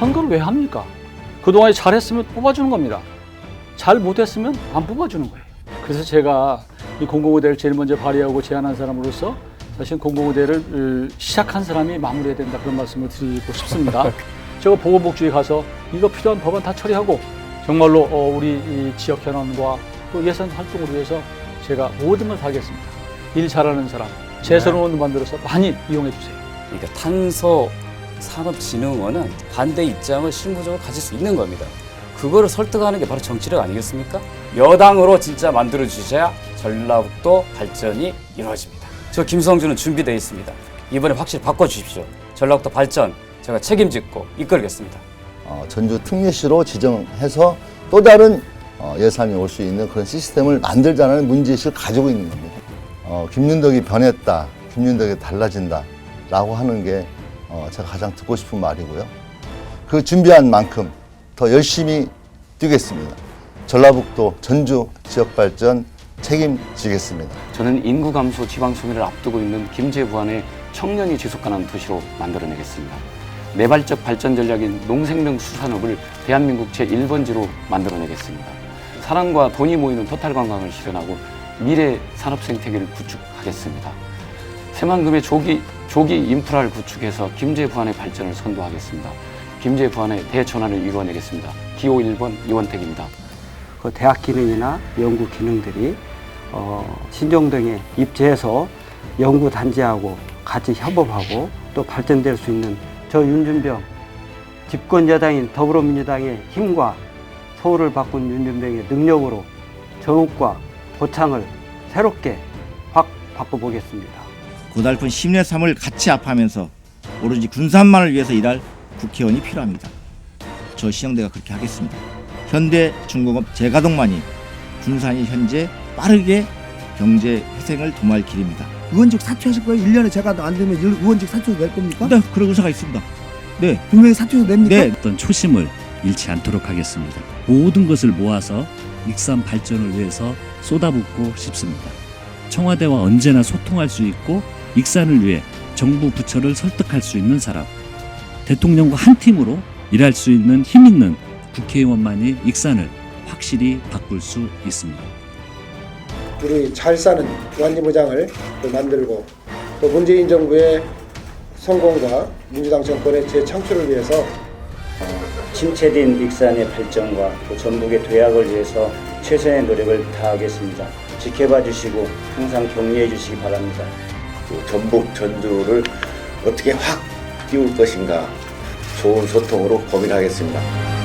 선거를 왜 합니까? 그동안에 잘했으면 뽑아주는 겁니다. 잘 못했으면 안 뽑아주는 거예요. 그래서 제가 이 공공의대를 제일 먼저 발의하고 제안한 사람으로서 사실 공공의대를 으, 시작한 사람이 마무리해야 된다 그런 말씀을 드리고 싶습니다. 제가 보건복지에 가서 이거 필요한 법안 다 처리하고 정말로 어, 우리 이 지역 현안과 또 예산 활동을 위해서 제가 모든 걸 다 하겠습니다. 일 잘하는 사람, 재선의원 만들어서 많이 이용해 주세요. 그러니까 탄소 산업진흥원은 반대 입장을 실무적으로 가질 수 있는 겁니다. 그거를 설득하는 게 바로 정치력 아니겠습니까? 여당으로 진짜 만들어 주셔야 전라북도 발전이 이루어집니다. 저 김성주는 준비되어 있습니다. 이번에 확실히 바꿔 주십시오. 전라북도 발전 제가 책임짓고 이끌겠습니다. 어, 전주 특례시로 지정해서 또 다른 어, 예산이 올 수 있는 그런 시스템을 만들자는 문제의식을 가지고 있는 겁니다. 어, 김윤덕이 변했다, 김윤덕이 달라진다 라고 하는 게 어, 제가 가장 듣고 싶은 말이고요. 그 준비한 만큼 더 열심히 뛰겠습니다. 전라북도 전주 지역 발전 책임지겠습니다. 저는 인구 감소 지방 소멸을 앞두고 있는 김제 부안의 청년이 지속 가능한 도시로 만들어내겠습니다. 매발적 발전 전략인 농생명 수산업을 대한민국 제1번지로 만들어내겠습니다. 사랑과 돈이 모이는 토탈 관광을 실현하고 미래 산업 생태계를 구축하겠습니다. 새만금의 조기, 조기 인프라를 구축해서 김제 부안의 발전을 선도하겠습니다. 김제 부안의 대전환을 이루어내겠습니다. 기호 1번 이원택입니다. 그 대학 기능이나 연구 기능들이 어, 신정동에 입주해서 연구 단지하고 같이 협업하고 또 발전될 수 있는 저 윤준병 집권 여당인 더불어민주당의 힘과 서울을 바꾼 윤준병의 능력으로 정읍과 고창을 새롭게 확 바꿔보겠습니다. 고달픈 심내 삶을 같이 압하면서 오로지 군산만을 위해서 일할 국회의원이 필요합니다. 저 시정대가 그렇게 하겠습니다. 현대 중공업 재가동만이 군산이 현재 빠르게 경제 회생을 도모할 길입니다. 의원직 사퇴하실 거예요? 1년에 제가 안 되면 일- 의원직 사퇴도 낼 겁니까? 네, 그럴 의사가 있습니다. 네, 분명히 사퇴도 냅니까? 네, 어떤 초심을 잃지 않도록 하겠습니다. 모든 것을 모아서 익산 발전을 위해서 쏟아붓고 싶습니다. 청와대와 언제나 소통할 수 있고 익산을 위해 정부 부처를 설득할 수 있는 사람. 대통령과 한 팀으로 일할 수 있는 힘 있는 국회의원만이 익산을 확실히 바꿀 수 있습니다. 우리 잘 사는 중앙지부장을 또 만들고 또 문재인 정부의 성공과 민주당 정권의 재창출을 위해서 침체된 익산의 발전과 또 전북의 도약을 위해서 최선의 노력을 다하겠습니다. 지켜봐 주시고 항상 격려해 주시기 바랍니다. 그 전북 전주를 어떻게 확 띄울 것인가 좋은 소통으로 고민하겠습니다.